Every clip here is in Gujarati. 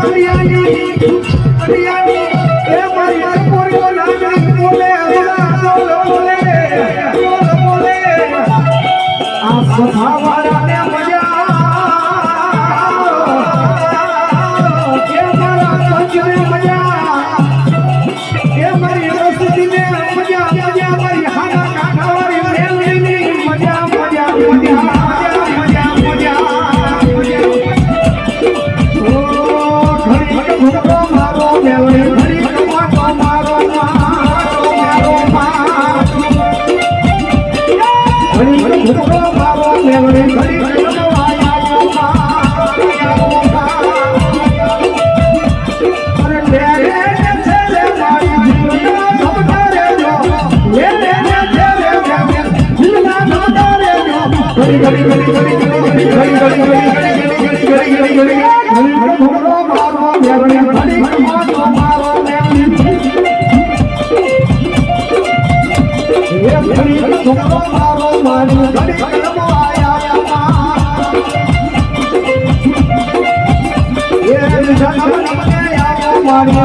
Yeah. ઘડી ઘડી ઘડો મારો મેલડી ઘડી ઘડો આયો મારો મારો અરે લે લે છે લે મારી જીવના ધબકા રે જો લે લે લે છે લે જીવના ધબકા રે જો ઘડી ઘડી ઘડી ઘડી ઘડી ઘડી ઘડી ઘડી ઘડી ઘડી ઘડી ઘડી ઘડી ઘડી મારો મેરણી ઘડી ઘડી મારો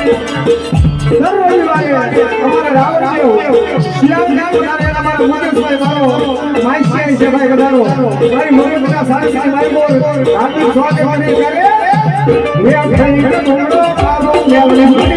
દર રવિવારે અમારા ભાઈ વધારો મારી મમ્મી બધા સારી સારી મારી બોલ હાર્દિક સ્વાગત કરે મેં થઈ ગયો મેં